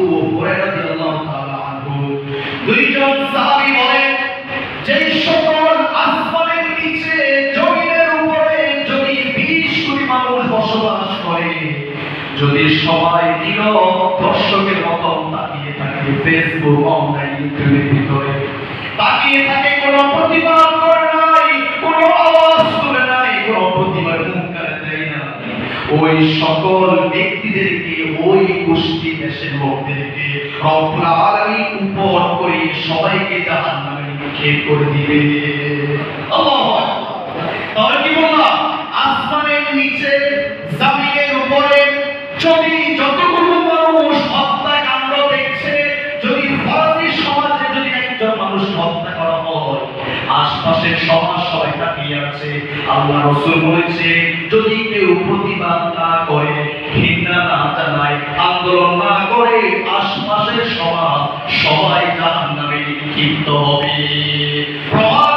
আবু হুরায়রা যদি 20 কোটি মানুষ বসবাস করে, যদি সবাই নীরব দর্শকের মতো তাকিয়ে থাকে ফেসবুক অনলাইন ইউটিউবের ভিতরে, তাকিয়ে থাকে কোনো প্রতিবাদ করে নাই, কোনো আওয়াজ করে নাই, কোনো প্রতিবাদ হুঙ্কার দেয় না ওই সকল ব্যক্তিদেরকে ওই গোষ্ঠী দেশের লোকদেরকে রব্বুল উপর করে সবাইকে জাহান্নামে নিক্ষেপ করে দিবে। তাহলে কি বললাম? আসমানের নিচে, জমিনের উপরে যদি যতগুলো মানুষ হত্যাকাণ্ড দেখছে, যদি ফরাসি সমাজে যদি একজন মানুষ হত্যা করা হয়, আশপাশের সমাজ সবাই তাকিয়ে আছে। আল্লাহ রসুল বলেছে, যদি কেউ প্রতিবাদ আন্দোলন না করে আশপাশের সমাজ সবাই জাহান নামে নিক্ষিপ্ত হবে। প্রমাণ